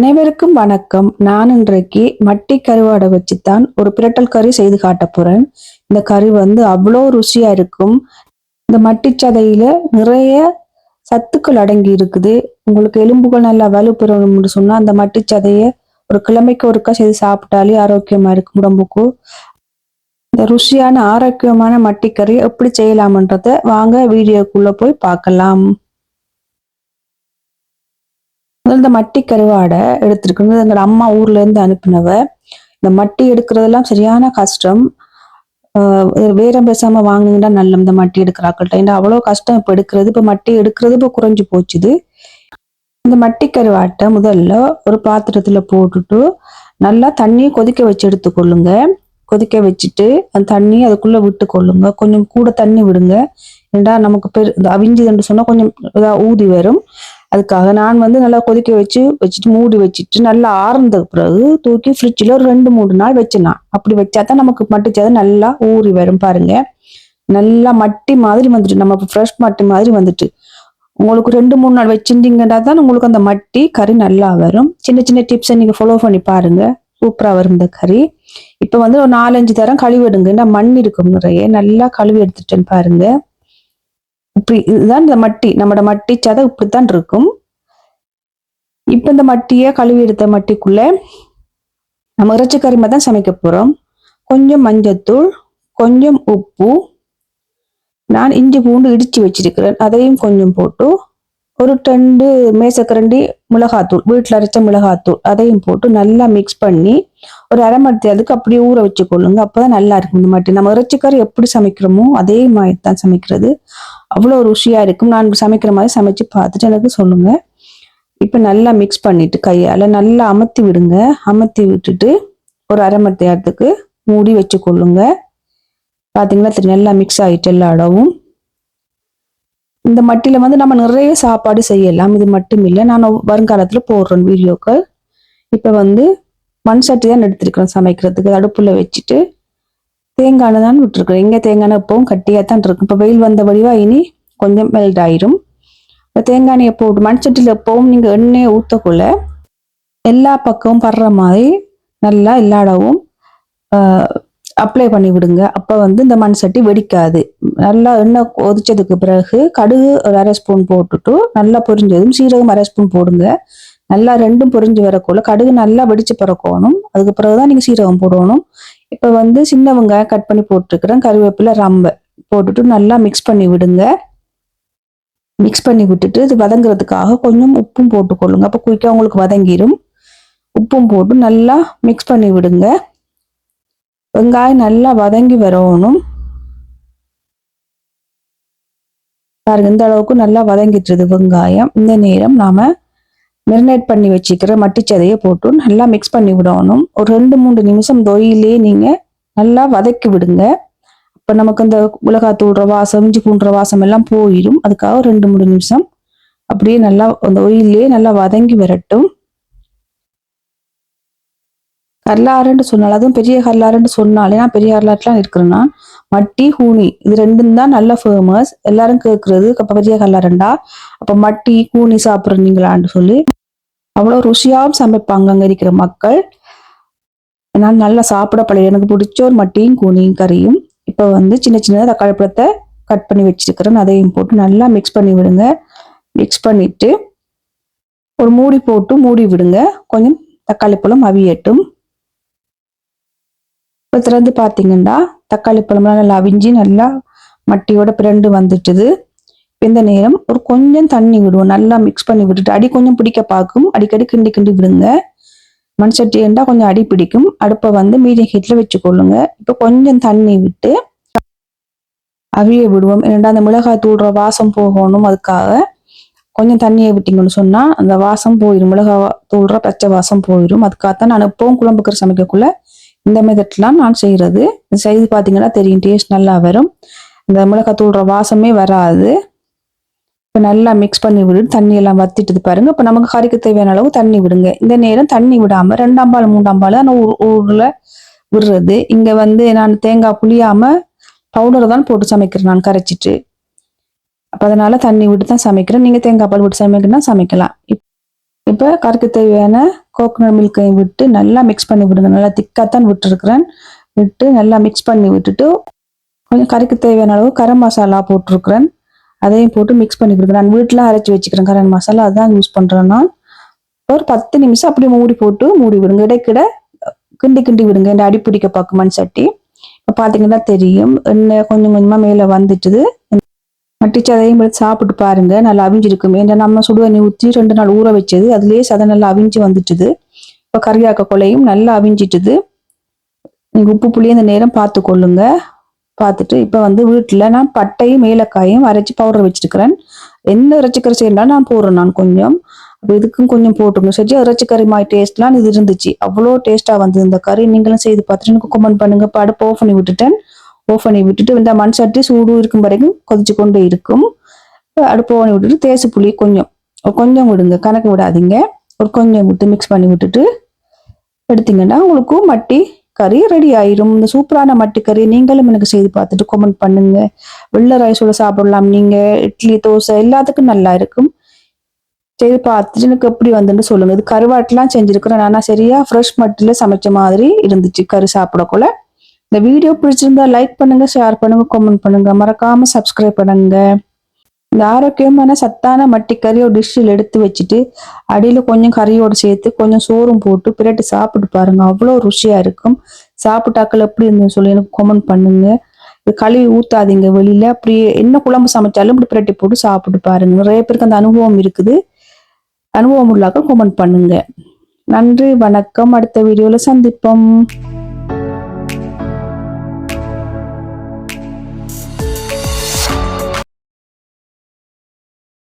அனைவருக்கும் வணக்கம். நான் இன்றைக்கு மட்டி கருவாடை வச்சு தான் ஒரு பிரட்டல் கறி செய்து காட்ட போறேன். இந்த கறி வந்து அவ்வளோ ருசியா இருக்கும். இந்த மட்டிச்சதையில நிறைய சத்துக்கள் அடங்கி இருக்குது. உங்களுக்கு எலும்புகள் நல்லா வலுப்பெறணும்னு சொன்னா அந்த மட்டி சதையை ஒரு கிழமைக்கு ஒருக்கா செய்து சாப்பிட்டாலே ஆரோக்கியமா இருக்கும் உடம்புக்கு. இந்த ருசியான ஆரோக்கியமான மட்டி கறி எப்படி செய்யலாம்ன்றத வாங்க வீடியோக்குள்ள போய் பார்க்கலாம். முதல்ல இந்த மட்டி கருவாடை எடுத்திருக்கணும். எங்களோட அம்மா ஊர்ல இருந்து அனுப்பினவ. இந்த மட்டி எடுக்கிறதெல்லாம் சரியான கஷ்டம். வேற பேசாம வாங்குங்கன்னா நல்ல இந்த மட்டி எடுக்கிறாக்கள்கிட்ட ஏன்னா அவ்வளோ கஷ்டம் இப்போ எடுக்கிறது? இப்போ மட்டி எடுக்கிறது இப்போ குறைஞ்சு போச்சுது. இந்த மட்டி கருவாட்டை முதல்ல ஒரு பாத்திரத்துல போட்டுட்டு நல்லா தண்ணியை கொதிக்க வச்சு எடுத்துக்கொள்ளுங்க. கொதிக்க வச்சுட்டு அந்த தண்ணி அதுக்குள்ள விட்டு கொள்ளுங்க கொஞ்சம் கூட தண்ணி விடுங்க. ஏண்டா நமக்கு பெரு அவிஞ்சதுன்னு அவிஞ்சுதுன்னு சொன்னா கொஞ்சம் ஊதி வரும். அதுக்காக நான் வந்து நல்லா கொதிக்க வச்சு வச்சுட்டு மூடி வச்சுட்டு நல்லா ஆறுந்த பிறகு தூக்கி ஃப்ரிட்ஜில் ஒரு ரெண்டு மூணு நாள் வச்சிடலாம். அப்படி வச்சா தான் நமக்கு மட்டிச்சதை நல்லா ஊறி வரும் பாருங்க. நல்லா மட்டி மாதிரி வந்துட்டு நம்ம ஃப்ரெஷ் மட்டி மாதிரி வந்துட்டு. உங்களுக்கு ரெண்டு மூணு நாள் வச்சுருந்தீங்கன்னா தான் உங்களுக்கு அந்த மட்டி கறி நல்லா வரும். சின்ன சின்ன டிப்ஸை நீங்கள் ஃபாலோ பண்ணி பாருங்க. சூப்பராக வரும் இந்த கறி. இப்போ வந்து ஒரு நாலஞ்சு தரம் கழுவிடுங்க எடுங்க. மண் இருக்கும் நிறைய நல்லா கழுவி எடுத்துட்டேன்னு பாருங்க. இப்படி இதுதான் இந்த மட்டி. நம்மட மட்டி சதை இப்படித்தான் இருக்கும். இப்ப இந்த மட்டியை கழுவி எடுத்த மட்டிக்குள்ள நம்ம இறைச்சி கறிமை தான் சமைக்க போறோம். கொஞ்சம் மஞ்சத்தூள் கொஞ்சம் உப்பு. நான் இஞ்சி பூண்டு இடிச்சு வச்சிருக்கிறேன். அதையும் கொஞ்சம் போட்டு ஒரு டெண்டு மேசக்கரண்டி மிளகாத்தூள் வீட்டில் அரைச்ச மிளகாத்தூள் அதையும் போட்டு நல்லா மிக்ஸ் பண்ணி ஒரு அரை மணி அதுக்கு அப்படியே ஊற வச்சு கொள்ளுங்க அப்பதான் நல்லா இருக்கும். இந்த மாட்டி நம்ம இறைச்சிக்கறி எப்படி சமைக்கிறோமோ அதே மாதிரி தான் சமைக்கிறது. அவ்வளோ ருசியாக இருக்கும். நான் சமைக்கிற மாதிரி சமைச்சு பார்த்துட்டு எனக்கு சொல்லுங்கள் இப்போ நல்லா மிக்ஸ் பண்ணிட்டு கையால் நல்லா அமர்த்தி விடுங்க. அமர்த்தி விட்டுட்டு ஒரு அரை மணி நேரத்துக்கு மூடி வச்சு கொள்ளுங்க பார்த்தீங்கன்னா நல்லா மிக்ஸ் ஆகிட்டு எல்லா இடவும் இந்த மட்டில வந்து நம்ம நிறைய சாப்பாடு செய்யலாம். இது மட்டும் இல்லை நான் வருங்காலத்தில் போடுறேன் வீடியோக்கள். இப்போ வந்து மண் சட்டி தான் எடுத்திருக்கிறேன் சமைக்கிறதுக்கு. அடுப்புல வச்சுட்டு தேங்காய் தான் விட்டுருக்குறேன் எங்கே தேங்காய் எண்ணெய் எப்பவும் கட்டியாக தான் இருக்கும் இப்போ வெயில் வந்த வடிவா இனி கொஞ்சம் மெல்ட் ஆயிரும். இப்போ தேங்காய் போட்டு மண் சட்டியில் எப்பவும் நீங்கள் எண்ணெயை ஊற்றக்குள்ள எல்லா பக்கமும் படுற மாதிரி நல்லா எல்லா இடவும் அப்ளை பண்ணி விடுங்க அப்போ வந்து இந்த மண் சட்டி வெடிக்காது. நல்லா எண்ணெய் கொதிச்சதுக்கு பிறகு கடுகு ஒரு அரை ஸ்பூன் போட்டுட்டு நல்லா பொரிஞ்சதும் சீரகம் அரை ஸ்பூன் போடுங்க. நல்லா ரெண்டும் பொரிஞ்சு வரக்குள்ள கடுகு நல்லா வெடிச்சு பிறக்கணும். அதுக்கு பிறகுதான் நீங்க சீரகம் போடணும். இப்போ வந்து சின்ன வெங்காயம் கட் பண்ணி போட்டுருக்குறேன். கருவேப்பிலை ரம்பை போட்டுட்டு நல்லா மிக்ஸ் பண்ணி விடுங்க. மிக்ஸ் பண்ணி விட்டுட்டு இது வதங்குறதுக்காக கொஞ்சம் உப்பும் போட்டுக்கொள்ளுங்க. அப்போ குயிக்காக உங்களுக்கு வதங்கிடும் உப்பும் போட்டு நல்லா மிக்ஸ் பண்ணி விடுங்க. வெங்காயம் நல்லா வதங்கி வரணும். பாருங்க இந்த அளவுக்கு நல்லா வதங்கிட்டுருது வெங்காயம். இந்த நேரம் நாம மெரினேட் பண்ணி வச்சுக்கிற மட்டிச்சதையை போட்டு நல்லா மிக்ஸ் பண்ணி விடணும். ஒரு ரெண்டு மூணு நிமிஷம் தொயிலே நீங்க நல்லா வதக்கி விடுங்க. அப்ப நமக்கு அந்த தூடுற வாசம் இஞ்சி பூண்டுற வாசம் எல்லாம் போயிடும். அதுக்காக ரெண்டு மூணு நிமிஷம் அப்படியே நல்லா அந்த ஒயிலே நல்லா வதங்கி வரட்டும். கல்லாறுன்னு சொன்னால் அதுவும் பெரிய கல்லாறுன்னு சொன்னாலே நான் பெரிய கல்லாறுலாம் இருக்கிறேன்னா மட்டி ஹூனி இது ரெண்டும் தான் நல்ல ஃபேமஸ் எல்லாரும் கேட்கறது அப்போ பெரிய கல்லாறுண்டா? அப்போ மட்டி கூனி சாப்பிட்றீங்களான்னு சொல்லி. அவ்வளோ ருசியாகவும் சமைப்பாங்க அங்கே இருக்கிற மக்கள். நான் நல்லா சாப்பிட பழைய எனக்கு பிடிச்ச ஒரு மட்டியும் கூனியும் கறியும் இப்போ வந்து சின்ன சின்ன தக்காளி பழத்தை கட் பண்ணி வச்சிருக்கிறேன். அதையும் போட்டு நல்லா மிக்ஸ் பண்ணி விடுங்க. மிக்ஸ் பண்ணிட்டு ஒரு மூடி போட்டு மூடி விடுங்க. கொஞ்சம் தக்காளி பழம் அவியட்டும். இப்போ திறந்து பார்த்தீங்கன்னா தக்காளி பழம்லாம் நல்லா அவிஞ்சு நல்லா மட்டியோட பிறண்டு வந்துட்டுது. இந்த நேரம் ஒரு கொஞ்சம் தண்ணி விடுவோம். நல்லா மிக்ஸ் பண்ணி விட்டுட்டு அடி கொஞ்சம் பிடிக்க பார்க்கும். அடிக்கடி கிண்டி கிண்டி விடுங்க. மண் சட்டி இருந்தால் கொஞ்சம் அடி பிடிக்கும். அடுப்பை வந்து மீடியம் ஹீட்ல வச்சுக்கொள்ளுங்க. இப்போ கொஞ்சம் தண்ணி விட்டு அவிய விடுவோம். ஏன்னா அந்த மிளகாய் தூடுற வாசம் போகணும் அதுக்காக. கொஞ்சம் தண்ணியை விட்டீங்கன்னு சொன்னா அந்த வாசம் போயிடும் மிளகாய் தூடுற பச்சை வாசம் போயிடும் அதுக்காகத்தான் நான் எப்பவும் குழம்புக்கிற சமைக்கக்குள்ள இந்த மெத்தட்லாம் நான் செய்கிறது செய்து பார்த்தீங்கன்னா தெரியும் டேஸ்ட் நல்லா வரும். இந்த மிளகாத்தூள்ற வாசமே வராது. இப்போ நல்லா மிக்ஸ் பண்ணி விடு தண்ணியெல்லாம் வத்திட்டு பாருங்க. இப்போ நமக்கு கறிக்கு தேவையான அளவு தண்ணி விடுங்க. இந்த நேரம் தண்ணி விடாமல் ரெண்டாம் பால் மூன்றாம் பால் நான் ஊர் ஊரில் விடுறது. இங்கே வந்து நான் தேங்காய் புளியாமல் பவுடர் தான் போட்டு சமைக்கிறேன் நான் கரைச்சிட்டு. அப்போ அதனால தண்ணி விட்டு தான் சமைக்கிறேன். நீங்கள் தேங்காய் பால் விட்டு சமைக்கணும்னா சமைக்கலாம். இப்- இப்போ கறிக்கு தேவையான கோகோனட் மில்க்கையும் விட்டு நல்லா மிக்ஸ் பண்ணி விடுங்க. நல்லா திக்காத்தான் விட்டுருக்குறேன். விட்டு நல்லா மிக்ஸ் பண்ணி விட்டுட்டு கொஞ்சம் கறிக்கு தேவையான அளவு கரம் மசாலா போட்டிருக்கிறேன். அதையும் போட்டு மிக்ஸ் பண்ணி கொடுக்குறேன் நான் வீட்டில் அரைச்சி வச்சுக்கிறேன் கரம் மசாலா. அதான் யூஸ் பண்ணுறேன் நான். ஒரு பத்து நிமிஷம் அப்படியே மூடி போட்டு மூடி விடுங்க. இடைக்கிட கிண்டி கிண்டி விடுங்க. இந்த அடி பிடிக்க பார்க்கும் சட்டி. இப்போ பார்த்தீங்கன்னா தெரியும். எண்ணெய் கொஞ்சம் கொஞ்சமாக மேலே வந்துட்டுது. மட்டிச்சதையும் பார்த்து சாப்பிட்டு பாருங்க நல்லா அவிஞ்சிருக்கும். ஏன்னா நம்ம சுடு தண்ணி ஊற்றி ரெண்டு நாள் ஊற வச்சது அதுலேயே சதை நல்லா அவிஞ்சு வந்துட்டுது. இப்போ கறியாக்க கொலையும் நல்லா அவிஞ்சிட்டுது. நீங்கள் உப்பு புளியும் இந்த நேரம் பார்த்து கொள்ளுங்க. பார்த்துட்டு இப்போ வந்து வீட்டில் நான் பட்டையும் ஏலக்காயும் அரைச்சி பவுடர் வச்சிருக்கிறேன். எந்த இறைச்சிக்கறி செய்யறாலும் நான் போடுறேன் நான் கொஞ்சம். அப்போ இதுக்கும் கொஞ்சம் போட்டுக்கணும். சரி இறைச்சிக்கறி மாதிரி டேஸ்ட்லாம் இது இருந்துச்சு. அவ்வளோ டேஸ்ட்டாக வந்தது. இந்த கறி நீங்களும் செய்து பார்த்துட்டு எனக்கு கமெண்ட் பண்ணுங்க. இப்போ அடுப்பு ஆஃப் பண்ணி விட்டுட்டேன். ஆஃப் பண்ணி விட்டுட்டு இந்த மண் சட்டி சூடு இருக்கும் வரைக்கும் கொதிச்சு கொண்டு இருக்கும். அடுப்பு ஓனி விட்டுட்டு தேசு புளி கொஞ்சம் கொஞ்சம் விடுங்க கணக்கு விடாதீங்க. ஒரு கொஞ்சம் விட்டு மிக்ஸ் பண்ணி விட்டுட்டு எடுத்தீங்கன்னா உங்களுக்கும் மட்டி கறி ரெடி ஆயிரும். இந்த சூப்பரான மட்டி கறி நீங்களும் எனக்கு செய்து பார்த்துட்டு கமெண்ட் பண்ணுங்க. வெள்ளை ரைஸோட சாப்பிடலாம் நீங்க. இட்லி தோசை எல்லாத்துக்கும் நல்லா இருக்கும். செய்து பார்த்துட்டு எனக்கு எப்படி வந்துன்னு சொல்லுங்க. இது கருவாட்டுலாம் செஞ்சிருக்கிறேன். ஆனால் சரியா ஃப்ரெஷ் மட்டில சமைச்ச மாதிரி இருந்துச்சு. கறி சாப்பிடக்குள்ள. இந்த வீடியோ பிடிச்சிருந்தா லைக் பண்ணுங்க ஷேர் பண்ணுங்க கமெண்ட் பண்ணுங்க. மறக்காம சப்ஸ்கிரைப் பண்ணுங்க. இந்த ஆரோக்கியமான சத்தான மட்டிக்கறியோ ஒரு டிஷ்ஷில் எடுத்து வச்சுட்டு அடியில் கொஞ்சம் கறியோடு சேர்த்து கொஞ்சம் சோறும் போட்டு பிரட்டி சாப்பிட்டு பாருங்க. அவ்வளோ ருசியாக இருக்கும். சாப்பிட்டாக்கள் எப்படி இருந்ததுன்னு சொல்லி எனக்கு கமெண்ட் பண்ணுங்க. இது கழுவி ஊத்தாதீங்க வெளியில. அப்படியே என்ன குழம்பு சமைச்சாலும் இப்படி பிரட்டி போட்டு சாப்பிட்டு பாருங்க. நிறைய பேருக்கு அந்த அனுபவம் இருக்குது. அனுபவம் உள்ளாக்க கமெண்ட் பண்ணுங்க. நன்றி வணக்கம். அடுத்த வீடியோல சந்திப்போம்.